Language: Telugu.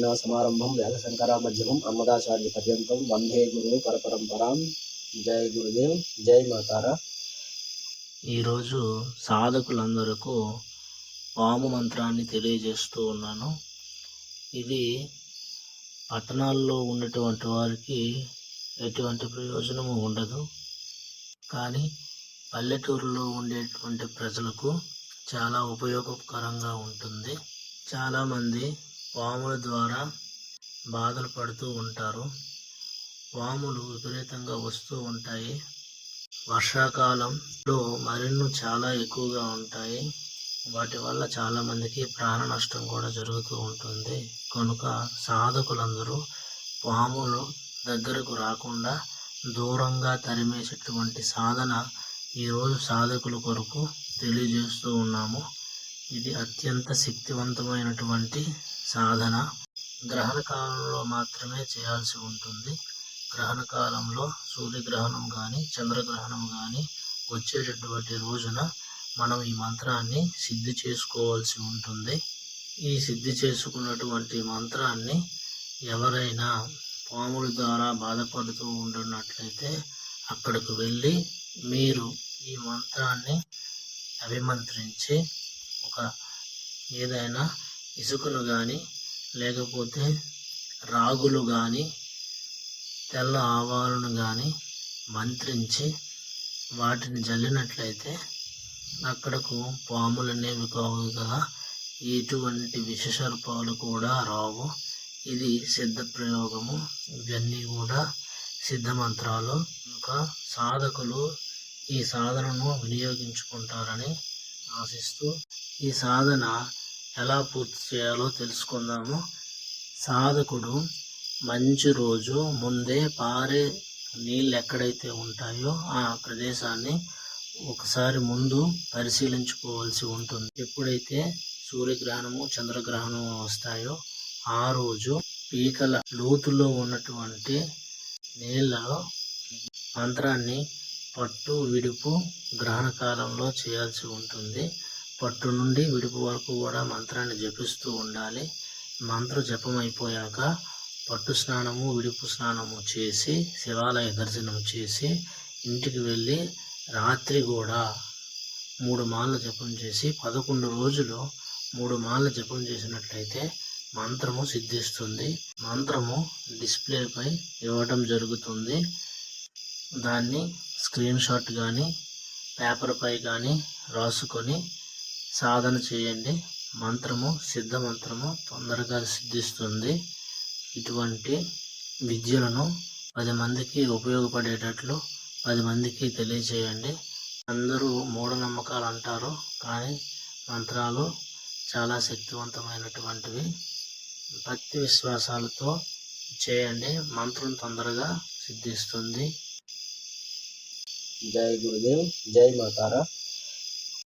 సమారంభం వేదశంకర మధ్యమం అమ్మదాచార్య పర్యంతం. వందే గురు పరపరంపరాం. జయ గురుదేవ్. జయ మాతారా. ఈరోజు సాధకులందరకు పాము మంత్రాన్ని తెలియజేస్తూ ఉన్నాను. ఇది పట్టణాల్లో ఉన్నటువంటి వారికి ఎటువంటి ప్రయోజనము ఉండదు. కానీ పల్లెటూరులో ఉండేటువంటి ప్రజలకు చాలా ఉపయోగకరంగా ఉంటుంది. చాలామంది పాముల ద్వారా బాధలు పడుతూ ఉంటారు. పాములు విపరీతంగా వస్తూ ఉంటాయి. వర్షాకాలంలో మరిన్ను చాలా ఎక్కువగా ఉంటాయి. వాటి వల్ల చాలామందికి ప్రాణ నష్టం కూడా జరుగుతూ ఉంటుంది. కనుక సాధకులందరూ పాములు దగ్గరకు రాకుండా దూరంగా తరిమేసేటువంటి సాధన ఈరోజు సాధకుల కొరకు తెలియజేస్తూ ఉన్నాము. ఇది అత్యంత శక్తివంతమైనటువంటి సాధన. గ్రహణ కాలంలో మాత్రమే చేయాల్సి ఉంటుంది. గ్రహణ కాలంలో సూర్యగ్రహణం కానీ చంద్రగ్రహణం కానీ వచ్చేటటువంటి రోజున మనం ఈ మంత్రాన్ని సిద్ధి చేసుకోవాల్సి ఉంటుంది. ఈ సిద్ధి చేసుకున్నటువంటి మంత్రాన్ని ఎవరైనా పాముల ద్వారా బాధపడుతూ ఉంటున్నట్లయితే అక్కడికి వెళ్ళి మీరు ఈ మంత్రాన్ని అభిమంత్రించి ఏదైనా ఇసుకను కానీ లేకపోతే రాగులు కానీ తెల్ల ఆవాలను కానీ మంత్రించి వాటిని జల్లినట్లయితే అక్కడకు పాములు అనేవి కావు కదా ఎటువంటి విషసర్పాలు కూడా రావు. ఇది సిద్ధ ప్రయోగము. ఇవన్నీ కూడా సిద్ధ మంత్రాలు. ఇంకా సాధకులు ఈ సాధనను వినియోగించుకుంటారని ఆశిస్తూ ఈ సాధన ఎలా పూర్తి చేయాలో తెలుసుకుందాము. సాధకుడు మంచి రోజు ముందే పారే నీళ్ళు ఎక్కడైతే ఉంటాయో ఆ ప్రదేశాన్ని ఒకసారి ముందు పరిశీలించుకోవాల్సి ఉంటుంది. ఎప్పుడైతే సూర్యగ్రహణము చంద్రగ్రహణము వస్తాయో ఆ రోజు పీకల లోతులో ఉన్నటువంటి నీళ్ళలో మంత్రాన్ని పట్టు విడుపు గ్రహణ కాలంలో చేయాల్సి ఉంటుంది. పట్టు నుండి విడుపు వరకు కూడా మంత్రాన్ని జపిస్తూ ఉండాలి. మంత్ర జపం అయిపోయాక పట్టు స్నానము విడుపు స్నానము చేసి శివాలయ దర్శనం చేసి ఇంటికి వెళ్ళి రాత్రి కూడా మూడు మాల జపం చేసి పదకొండు రోజులు మూడు మాల జపం చేసినట్లయితే మంత్రము సిద్ధిస్తుంది. మంత్రము డిస్ప్లేపై ఇవ్వటం జరుగుతుంది. దాన్ని స్క్రీన్ షాట్ కానీ పేపర్పై కానీ రాసుకొని సాధన చేయండి. మంత్రము సిద్ధ మంత్రము తొందరగా సిద్ధిస్తుంది. ఇటువంటి విద్యలను పది మందికి ఉపయోగపడేటట్లు పది మందికి తెలియచేయండి అందరూ మూఢనమ్మకాలు అంటారు కానీ మంత్రాలు చాలా శక్తివంతమైనటువంటివి. భక్తి విశ్వాసాలతో చేయండి. మంత్రం తొందరగా సిద్ధిస్తుంది. జై గురుదేవ్ జై మాతారా.